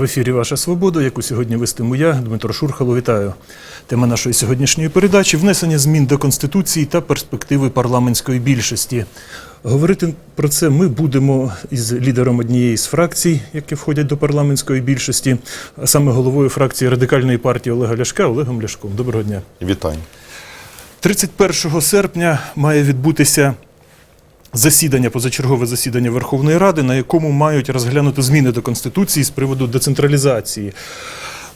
В ефірі Ваша Свобода, яку сьогодні вестиму я, Дмитро Шурхало. Вітаю. Тема нашої сьогоднішньої передачі внесення змін до Конституції та перспективи парламентської більшості. Говорити про це ми будемо із лідером однієї з фракцій, які входять до парламентської більшості, а саме головою фракції радикальної партії Олега Ляшка Олегом Ляшком. Доброго дня. Вітаю. 31 серпня має відбутися засідання, позачергове засідання Верховної Ради, на якому мають розглянути зміни до Конституції з приводу децентралізації,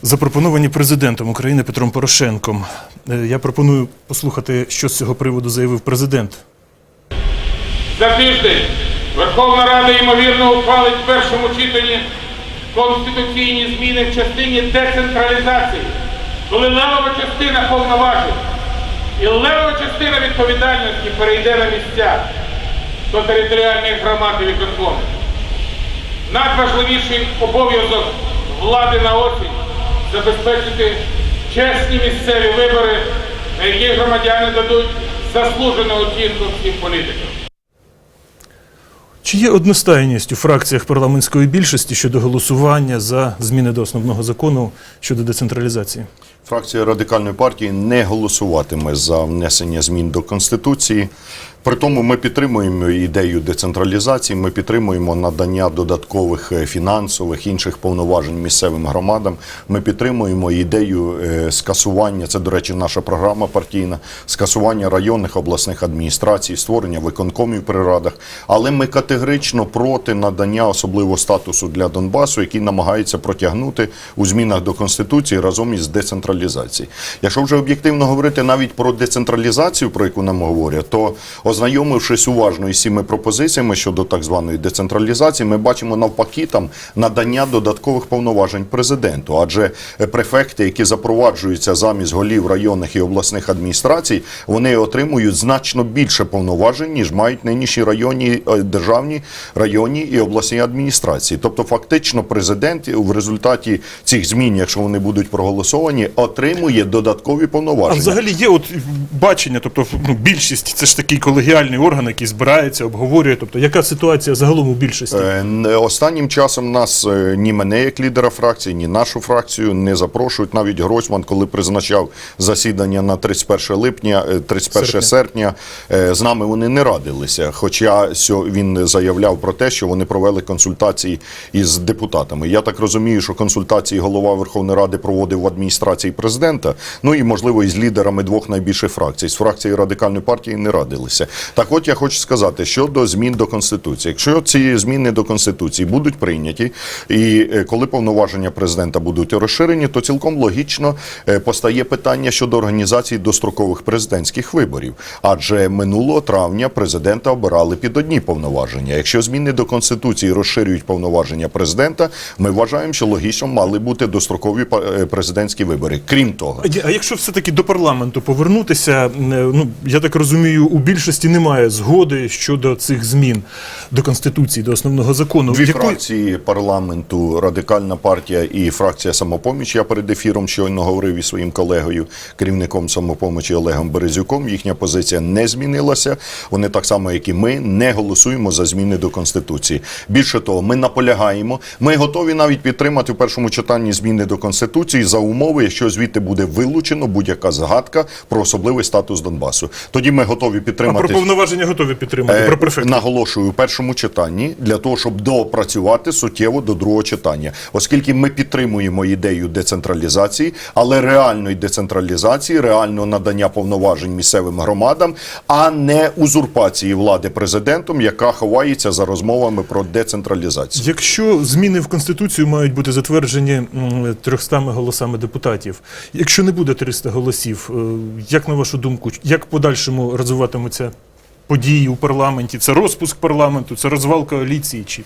запропоновані президентом України Петром Порошенком. Е, Я пропоную послухати, що з цього приводу заявив президент. За тиждень Верховна Рада ймовірно ухвалить в першому читанні конституційні зміни в частині децентралізації, коли левова частина повноважень і левова частина відповідальності перейде на місця до територіальних громад і виконкомів. Надважливіший обов'язок влади на осінь забезпечити чесні місцеві вибори, на які громадяни дадуть заслужену оцінку всім політикам. Чи є одностайність у фракціях парламентської більшості щодо голосування за зміни до основного закону щодо децентралізації? Фракція радикальної партії не голосуватиме за внесення змін до конституції. При тому ми підтримуємо ідею децентралізації. Ми підтримуємо надання додаткових е, фінансових інших повноважень місцевим громадам. Ми підтримуємо ідею е, скасування. Це, до речі, наша програма партійна скасування районних обласних адміністрацій, створення виконкомів при радах. Але ми категорично проти надання особливого статусу для Донбасу, який намагається протягнути у змінах до конституції разом із децентралізацією. Якщо вже об'єктивно говорити навіть про децентралізацію, про яку нам говорять, то ознайомившись уважно із цими пропозиціями щодо так званої децентралізації, ми бачимо навпаки там надання додаткових повноважень президенту. Адже префекти, які запроваджуються замість голів районних і обласних адміністрацій, вони отримують значно більше повноважень, ніж мають нинішні районні е, державні районні і обласні адміністрації. Тобто, фактично, президент в результаті цих змін, якщо вони будуть проголосовані, отримує додаткові А повноваження. взагалі є от бачення, тобто ну, більшість це ж такий колегіальний орган, який збирається, обговорює. Тобто, яка ситуація загалом у більшості? Е, Останнім часом нас е, ні мене як лідера фракції, ні нашу фракцію не запрошують. Навіть Гройсман, коли призначав засідання на 31 липня, е, 31 Серпня. серпня, е, з нами вони не радилися. Хоча сьо- він заявляв про те, що вони провели консультації із депутатами. Я так розумію, що консультації голова Верховної Ради проводив в адміністрації президента. Ну і можливо із лідерами двох найбільших фракцій. З фракцією радикальної партії не радилися. Так, от я хочу сказати щодо змін до конституції. Якщо ці зміни до конституції будуть прийняті, і е, коли повноваження президента будуть розширені, то цілком логічно е, постає питання щодо організації дострокових президентських виборів. Адже минулого травня президента обирали під одні повноваження. Якщо зміни до конституції розширюють повноваження президента, ми вважаємо, що логічно мали бути дострокові е, президентські вибори. Крім того, А якщо все-таки до парламенту повернутися, е, ну я так розумію, у більшості немає згоди щодо цих змін до конституції, до основного закону. Дві Якої- фракції парламенту, радикальна партія і фракція самопоміч. Я перед ефіром щойно говорив із своїм колегою, керівником самопомочі Олегом Березюком. Їхня позиція не змінилася. Вони так само, як і ми, не голосуємо за зміни до конституції. Більше того, ми наполягаємо. Ми готові навіть підтримати в першому читанні зміни до конституції за умови, якщо звідти буде вилучено будь-яка згадка про особливий статус Донбасу. Тоді ми готові а підтримати. про повноваження готові підтримати. Е, про префектів. Наголошую у першому читанні для того, щоб доопрацювати суттєво до другого читання, оскільки ми підтримуємо ідею децентралізації, але реальної децентралізації, реального надання повноважень місцевим громадам, а не узурпації влади президентом, яка ховається за розмовами про децентралізацію. Якщо зміни в конституцію мають бути затверджені м, 300 голосами депутатів, якщо не буде 300 голосів, е, як на вашу думку, як подальшому розвиватимуться події у парламенті? Це розпуск парламенту, це розвал коаліції? Чи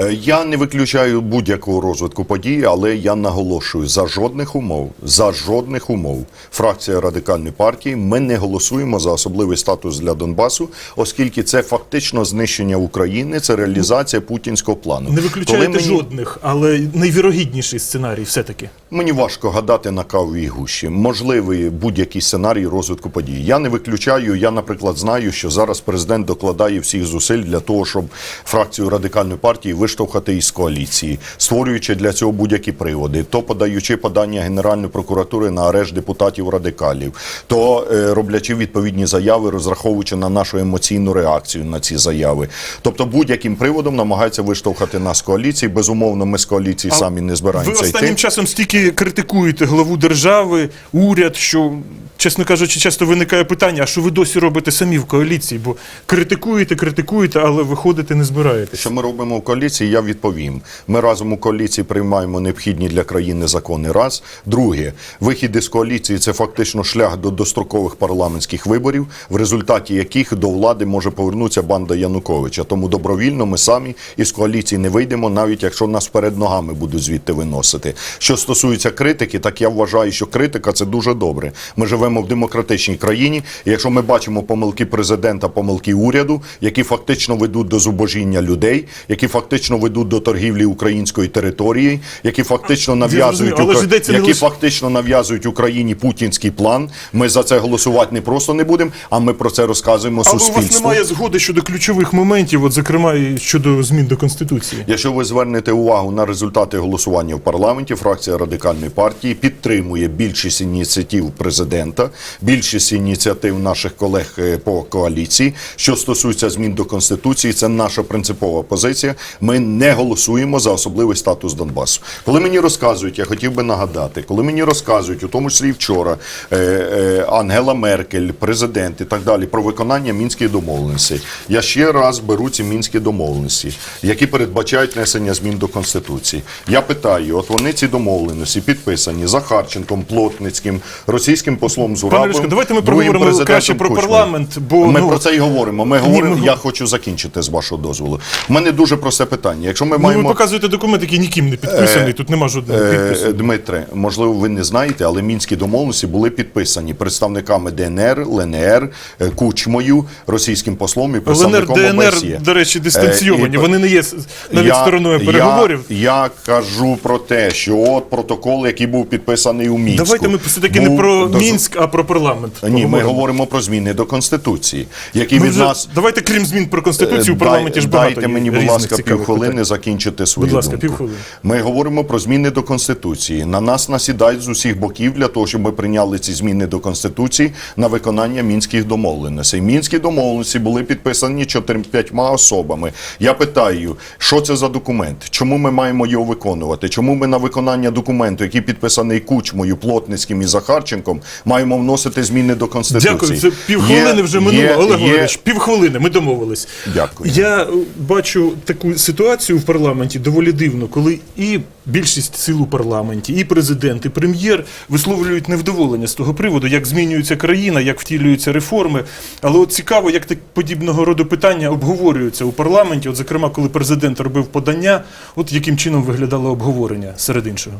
Е, Я не виключаю будь-якого розвитку подій, але я наголошую за жодних умов, за жодних умов. Фракція радикальної партії ми не голосуємо за особливий статус для Донбасу, оскільки це фактично знищення України, це реалізація путінського плану. не виключаєте мені- жодних, але найвірогідніший сценарій все-таки. Мені важко гадати на кавовій гущі. Можливий будь-який сценарій розвитку подій. Я не виключаю. Я, наприклад, знаю, що зараз президент докладає всіх зусиль для того, щоб фракцію радикальної партії виштовхати із коаліції, створюючи для цього будь-які приводи, то подаючи подання Генеральної прокуратури на арешт депутатів радикалів, то е, роблячи відповідні заяви, розраховуючи на нашу емоційну реакцію на ці заяви. Тобто, будь-яким приводом намагається виштовхати нас з коаліції. Безумовно, ми з коаліції самі не Ви збираємося останнім йти. часом стільки критикуєте главу держави, уряд, що, чесно кажучи, часто виникає питання, а що ви досі робите самі в коаліції? Бо критикуєте, критикуєте, але виходити не збираєтесь. Що ми робимо в коаліції, я відповім. Ми разом у коаліції приймаємо необхідні для країни закони. Раз. Друге, вихід із коаліції це фактично шлях до дострокових парламентських виборів, в результаті яких до влади може повернутися банда Януковича. Тому добровільно ми самі із коаліції не вийдемо, навіть якщо нас перед ногами будуть звідти виносити. Що стосується критики, так я вважаю, що критика це дуже добре. Ми живемо в демократичній країні. І якщо ми бачимо помилки президента, помилки уряду, які фактично ведуть до зубожіння людей, які фактично ведуть до торгівлі української території, які фактично нав'язують але які фактично нав'язують Україні путінський план. Ми за це голосувати не просто не будемо, а ми про це розказуємо Але у вас немає згоди щодо ключових моментів, от зокрема і щодо змін до конституції. Якщо ви звернете увагу на результати голосування в парламенті, фракція радикальної партії підтримує більшість ініціатив президента, більшість ініціатив наших колег е, по коаліції. Що стосується змін до конституції, це наша принципова позиція. Ми не голосуємо за особливий статус Донбасу. Коли мені розказують, я хотів би нагадати, коли мені розказують, у тому числі вчора, е, е, Ангела Меркель, президент і так далі, про виконання мінських домовленостей. Я ще раз беру ці мінські домовленості, які передбачають внесення змін до конституції. Я питаю, от вони ці домовленості підписані Захарченком, Плотницьким, російським послом Зурабом. Ляшко, давайте ми другим проговоримо президентом краще про Кучмою. парламент, бо, ми ну, про це і говоримо. Ми говоримо. ми я хочу закінчити з вашого дозволу. У мене дуже просте питання. Якщо ми Ну, маємо ви показуєте документ, який ніким не підписаний, тут нема жодного Е, підпису. Дмитре, можливо, ви не знаєте, але мінські домовленості були підписані представниками ДНР, ЛНР, е, Кучмою, російським послом і ЛНР, представником ДНР, ОБСЄ. до речі, дистанційовані. Е, і- Вони не є с- навіть стороною переговорів. Я, я кажу про те, що от протокол, який був підписаний у Мінську. Давайте ми все-таки не був про Мінськ, а про парламент. Ні, ми говоримо про зміни до Конституції, які Ми від нас Давайте, крім змін про Конституцію, у Дай- парламенті ж багато Дайте мені, будь ласка, півхвилини закінчити свою Будь ласка, думку. півхвилини. Ми говоримо про зміни до Конституції. На нас насідають з усіх боків для того, щоб ми прийняли ці зміни до Конституції на виконання мінських домовленостей. Мінські домовленості були підписані чотирьом-п'ятьма особами. Я питаю, що це за документ? Чому ми маємо його виконувати? Чому ми на виконання документу, який підписаний Кучмою, Плотницьким і Захарченком, маємо вносити зміни до Конституції? Дякую, це півхвилини Є- вже минуло. є- Олег є- Валерійович, півхвилини, ми домовились. Дякую. Я бачу таку ситуацію в парламенті доволі дивну, коли і більшість сил у парламенті, і президент, і прем'єр висловлюють невдоволення з того приводу, як змінюється країна, як втілюються реформи. Але от цікаво, як так подібного роду питання обговорюються у парламенті. От, зокрема, коли президент робив подання, от яким чином виглядало обговорення серед іншого.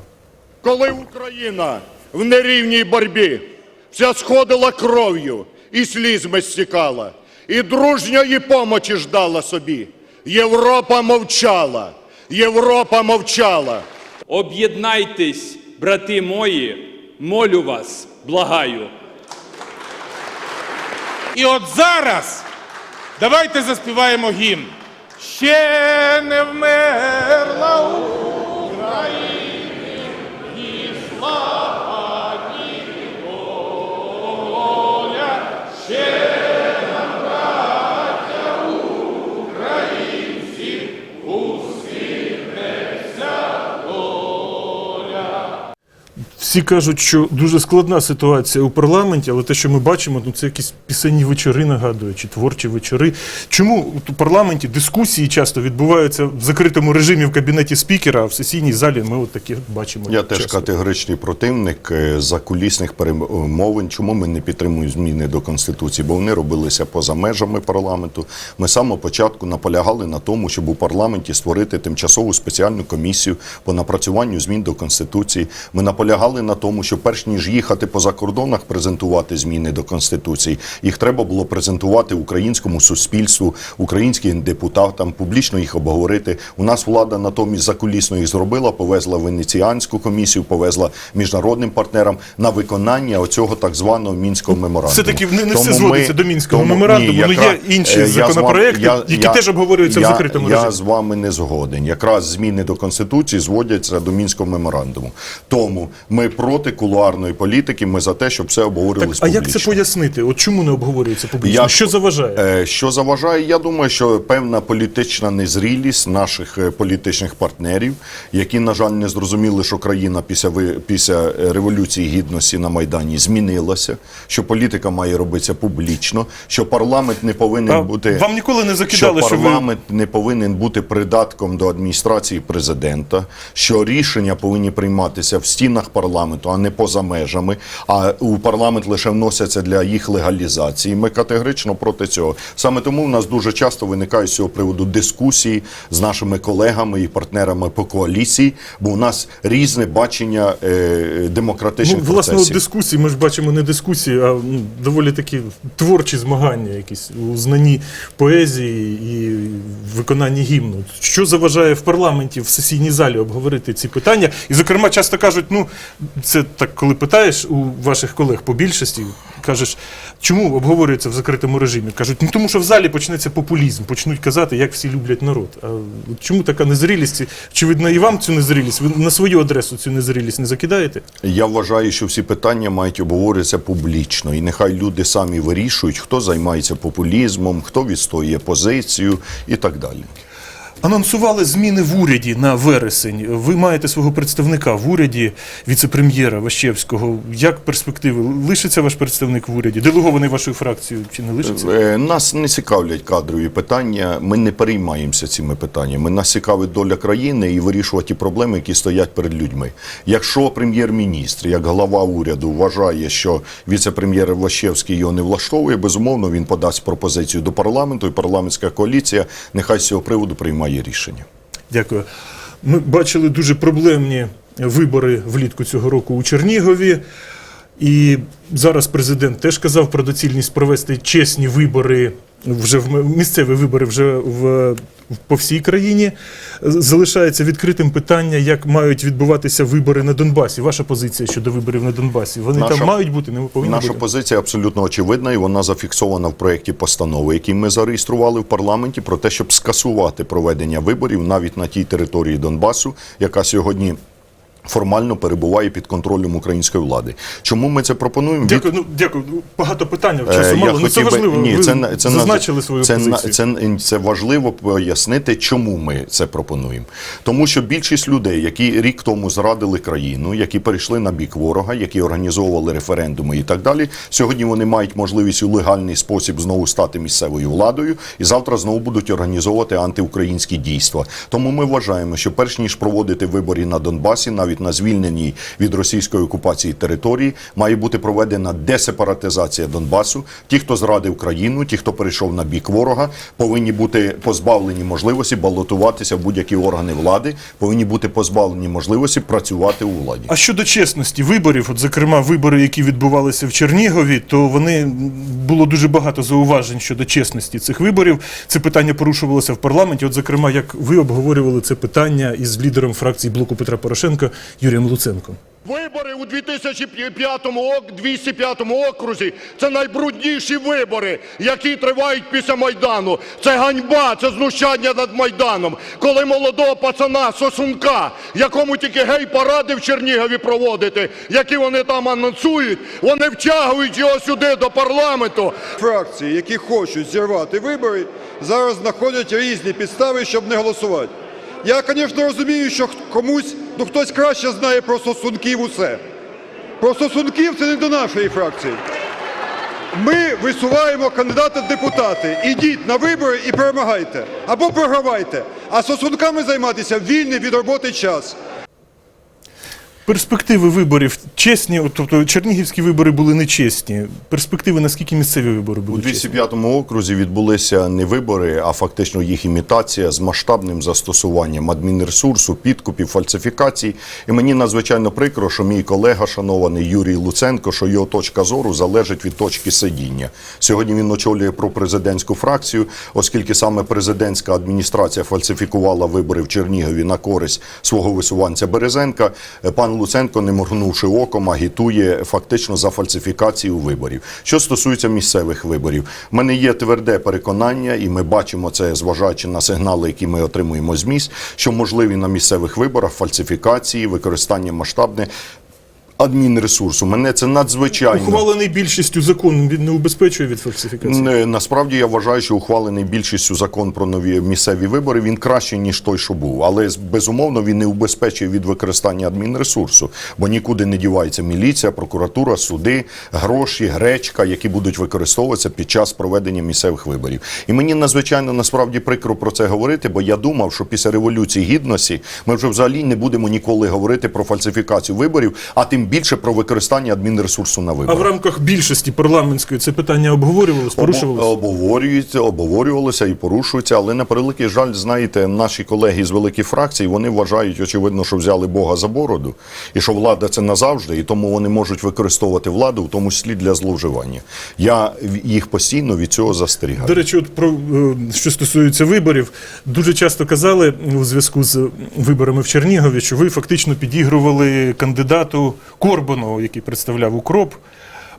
коли Україна в нерівній боротьбі вся сходила кров'ю і слізьми стікала, і дружньої помочі ждала собі. Європа мовчала, Європа мовчала. Об'єднайтесь, брати мої, молю вас, благаю. І от зараз давайте заспіваємо гімн. Ще не вмерла України, ні слава, Всі кажуть, що дуже складна ситуація у парламенті, але те, що ми бачимо, ну це якісь пісенні вечори нагадують, чи творчі вечори. Чому у парламенті дискусії часто відбуваються в закритому режимі в кабінеті спікера, а в сесійній залі ми от такі бачимо. Я теж часто. категоричний противник е, закулісних перемовин. Чому ми не підтримуємо зміни до конституції? Бо вони робилися поза межами парламенту. Ми з самого початку наполягали на тому, щоб у парламенті створити тимчасову спеціальну комісію по напрацюванню змін до конституції. Ми наполягали наполягали на тому, що перш ніж їхати по закордонах, презентувати зміни до конституції, їх треба було презентувати українському суспільству, українським депутатам, публічно їх обговорити. У нас влада натомість закулісно їх зробила, повезла в венеціанську комісію, повезла міжнародним партнерам на виконання оцього так званого мінського меморандуму. Все-таки не, не все зводиться ми- до мінського тому- меморандуму. ні, ну якраз- є інші е, я законопроекти, я- які я- теж обговорюються я, в закритому я режимі. з вами не згоден. Якраз зміни до конституції зводяться до мінського меморандуму. Тому ми проти кулуарної політики. Ми за те, щоб все Так, обговорювалося а як це пояснити? От чому не обговорюється публічно? Я- Що заважає? Е, Що заважає? Я думаю, що певна політична незрілість наших е, політичних партнерів, які, на жаль, не зрозуміли, що країна після після е, революції гідності на майдані змінилася, що політика має робитися публічно, що парламент не повинен А бути вам ніколи не закидали, що що ви- парламент не повинен бути придатком до адміністрації президента, що рішення повинні прийматися в стінах парламенту, а не поза межами. А у парламент лише вносяться для їх легалізації. Ми категорично проти цього. Саме тому в нас дуже часто виникають з цього приводу дискусії з нашими колегами і партнерами по коаліції, бо у нас різне бачення е, демократичних Ну, власне, процесів. дискусії, ми ж бачимо не дискусії, а ну, доволі такі творчі змагання, якісь у знанні поезії і виконанні гімну. Що заважає в парламенті, в сесійній залі обговорити ці питання? І, зокрема, часто кажуть, ну це так, коли питаєш у ваших колег по більшості, кажеш, чому обговорюється в закритому режимі? Кажуть, ну тому що в залі почнеться популізм, почнуть казати, як всі люблять народ. А чому така незрілість? Очевидно, і вам цю незрілість? Ви на свою адресу цю незрілість не закидаєте? Я вважаю, що всі питання мають обговорюватися публічно, і нехай люди самі вирішують, хто займається популізмом, хто відстоює позицію і так далі. Анонсували зміни в уряді на вересень. Ви маєте свого представника в уряді, віце-прем'єра Ващевського. Як перспективи? Лишиться ваш представник в уряді? Делегований вашою фракцією чи не лишиться? Е, Нас не цікавлять кадрові питання. Ми не переймаємося цими питаннями. Нас цікавить доля країни і вирішувати проблеми, які стоять перед людьми. Якщо прем'єр-міністр, як голова уряду, вважає, що віце-прем'єр Влащевський його не влаштовує, безумовно він подасть пропозицію до парламенту, і парламентська коаліція нехай з цього приводу приймає рішення. Дякую. Ми бачили дуже проблемні вибори влітку цього року у Чернігові. І зараз президент теж казав про доцільність провести чесні вибори, вже в місцеві вибори вже в, по всій країні. Залишається відкритим питання, як мають відбуватися вибори на Донбасі. Ваша позиція щодо виборів на Донбасі. Вони Наша- там мають бути, не повинні Наша бути. позиція абсолютно очевидна, і вона зафіксована в проєкті постанови, який ми зареєстрували в парламенті, про те, щоб скасувати проведення виборів навіть на тій території Донбасу, яка сьогодні. Формально перебуває під контролем української влади. Чому ми це пропонуємо? Дякую, ну дякую. Багато питань Е, часу мало. Ну це важливо. Ні, Ви це, це на- зазначили свою це, позицію. Це, це важливо пояснити, чому ми це пропонуємо. Тому що більшість людей, які рік тому зрадили країну, які перейшли на бік ворога, які організовували референдуми і так далі, сьогодні вони мають можливість у легальний спосіб знову стати місцевою владою, і завтра знову будуть організовувати антиукраїнські дійства. Тому ми вважаємо, що перш ніж проводити вибори на Донбасі, навіть на звільненій від російської окупації території, має бути проведена десепаратизація Донбасу. Ті, хто зрадив країну, ті, хто перейшов на бік ворога, повинні бути позбавлені можливості балотуватися в будь-які органи влади, повинні бути позбавлені можливості працювати у владі. А щодо чесності виборів, от зокрема вибори, які відбувалися в Чернігові, то вони було дуже багато зауважень щодо чесності цих виборів. Це питання порушувалося в парламенті. От, зокрема, як ви обговорювали це питання із лідером фракції блоку Петра Порошенка Юрієм Луценком. Вибори у 2005 ок- 205 окрузі це найбрудніші вибори, які тривають після Майдану. Це ганьба, це знущання над Майданом. Коли молодого пацана Сосунка, якому тільки гей-паради в Чернігові проводити, які вони там анонсують, вони втягують його сюди до парламенту. Фракції, які хочуть зірвати вибори, зараз знаходять різні підстави, щоб не голосувати. Я, звісно, розумію, що комусь, ну хтось краще знає про сосунків усе. Про сосунків це не до нашої фракції. Ми висуваємо кандидата в депутати. Ідіть на вибори і перемагайте. Або програвайте. А сосунками займатися вільний від роботи час. Перспективи виборів чесні, тобто чернігівські вибори були нечесні. Перспективи, наскільки місцеві вибори були чесні? 205-му окрузі відбулися не вибори, а фактично їх імітація з масштабним застосуванням адмінресурсу, підкупів, фальсифікацій. І мені надзвичайно прикро, що мій колега, шанований Юрій Луценко, що його точка зору залежить від точки сидіння. Сьогодні він очолює пропрезидентську фракцію, оскільки саме президентська адміністрація фальсифікувала вибори в Чернігові на користь свого висуванця Березенка. Пан Луценко, не моргнувши оком, агітує фактично за фальсифікацію виборів. Що стосується місцевих виборів, в мене є тверде переконання, і ми бачимо це, зважаючи на сигнали, які ми отримуємо з місць, що можливі на місцевих виборах фальсифікації, використання масштабне адмінресурсу. Мене це надзвичайно Ухвалений більшістю закон він не убезпечує від фальсифікації. Не, Насправді я вважаю, що ухвалений більшістю закон про нові місцеві вибори він кращий ніж той, що був. Але безумовно він не убезпечує від використання адмінресурсу, бо нікуди не дівається міліція, прокуратура, суди, гроші, гречка, які будуть використовуватися під час проведення місцевих виборів. І мені надзвичайно насправді прикро про це говорити, бо я думав, що після революції гідності ми вже взагалі не будемо ніколи говорити про фальсифікацію виборів, а тим більше про використання адмінресурсу на А в рамках більшості парламентської це питання обговорювалось, порушувалося? Обо- Обговорюється, обговорювалося і порушується, але на превеликий жаль, знаєте, наші колеги з великих фракцій вони вважають, очевидно, що взяли Бога за бороду, і що влада це назавжди, і тому вони можуть використовувати владу, в тому числі для зловживання. Я їх постійно від цього застерігаю. До речі, от про е, що стосується виборів, дуже часто казали у зв'язку з виборами в Чернігові, що ви фактично підігрували кандидату Корбану, який представляв укроп.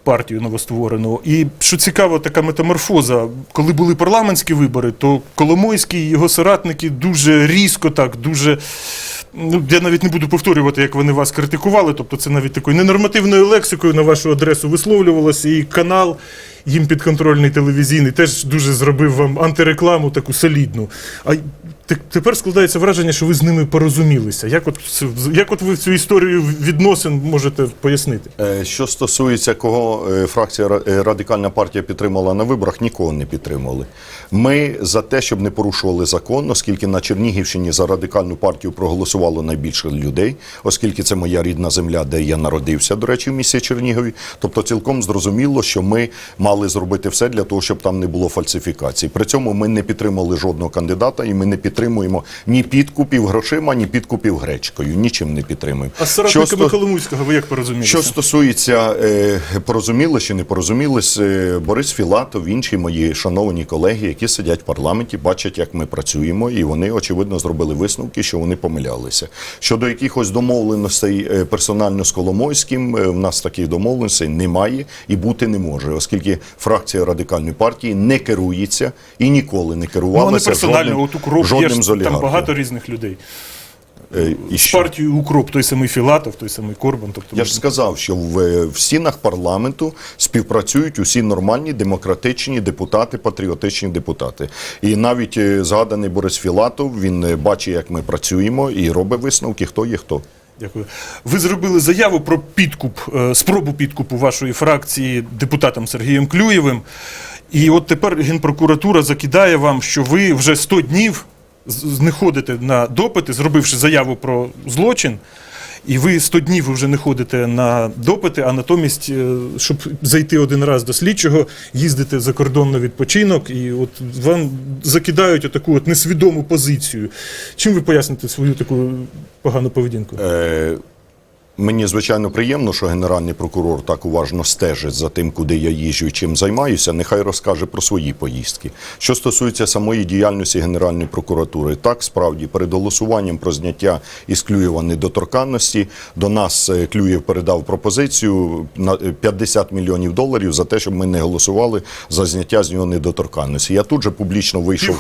Партію новостворену. І що цікаво, така метаморфоза. Коли були парламентські вибори, то Коломойський і його соратники дуже різко так, дуже. Ну, я навіть не буду повторювати, як вони вас критикували. Тобто, це навіть такою ненормативною лексикою на вашу адресу висловлювалося. І канал їм підконтрольний телевізійний теж дуже зробив вам антирекламу таку солідну. А тепер складається враження, що ви з ними порозумілися. Як от, як от ви цю історію відносин можете пояснити? Е, Що стосується кого е, фракція е, Радикальна партія підтримала на виборах, нікого не підтримували. Ми за те, щоб не порушували закон, оскільки на Чернігівщині за радикальну партію проголосувало найбільше людей, оскільки це моя рідна земля, де я народився, до речі, в місті Чернігові. Тобто цілком зрозуміло, що ми мали зробити все для того, щоб там не було фальсифікацій. При цьому ми не підтримали жодного кандидата, і ми не підтримуємо ні підкупів грошима, ні підкупів гречкою. Нічим не підтримуємо. А з соратниками Коломуйського ви як порозумілися? що стосується е, порозумілись чи не порозумілись, е, Борис Філатов, інші мої шановані колеги, які сидять в парламенті, бачать, як ми працюємо, і вони очевидно зробили висновки, що вони помилялися. Щодо якихось домовленостей е, персонально з Коломойським, е, в нас таких домовленостей немає і бути не може, оскільки фракція радикальної партії не керується і ніколи не Ну, керувалася персонально, жодним, жодним ж з там багато різних людей. Е, і З партією Укроп, той самий Філатов, той самий Корбан. Тобто, Я ж сказав, що в, в стінах парламенту співпрацюють усі нормальні демократичні депутати, патріотичні депутати. І навіть е, згаданий Борис Філатов він е, бачить, як ми працюємо, і робить висновки, хто є хто. Дякую. Ви зробили заяву про підкуп, е, спробу підкупу вашої фракції депутатом Сергієм Клюєвим. І от тепер Генпрокуратура закидає вам, що ви вже 100 днів не ходите на допити, зробивши заяву про злочин. І ви 100 днів вже не ходите на допити, а натомість, е, щоб зайти один раз до слідчого, їздите за кордон на відпочинок, і от вам закидають отаку от несвідому позицію. Чим ви поясните свою таку погану поведінку? Е, Мені звичайно приємно, що генеральний прокурор так уважно стежить за тим, куди я їжджу і чим займаюся. Нехай розкаже про свої поїздки. Що стосується самої діяльності Генеральної прокуратури, так справді перед голосуванням про зняття із Клюєва недоторканності до нас е, Клюєв передав пропозицію на е, 50 мільйонів доларів за те, щоб ми не голосували за зняття з нього недоторканності. Я тут же публічно вийшов.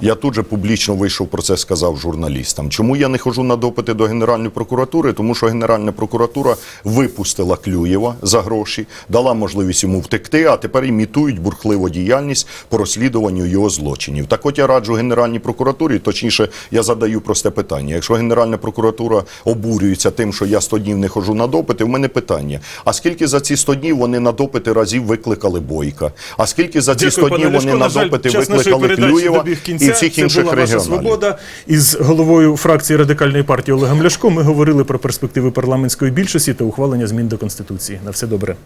Я тут же публічно вийшов про це, сказав журналістам. Чому я не хожу на допити до Генеральної прокуратури? Тому що Генеральна прокуратура випустила Клюєва за гроші, дала можливість йому втекти, а тепер імітують бурхливу діяльність по розслідуванню його злочинів. Так от я раджу Генеральній прокуратурі, точніше, я задаю просте питання. Якщо Генеральна прокуратура обурюється тим, що я 100 днів не хожу на допити, в мене питання: а скільки за ці 100 днів вони на допити разів викликали Бойка? А скільки за ці Дякую, 100 днів вони на допити викликали Клюєва і всіх інших регіоналів? свобода. Із головою фракції радикальної партії Олегом Ляшко ми говорили про перспективи парламентської парламентської більшості та ухвалення змін до конституції. На все добре.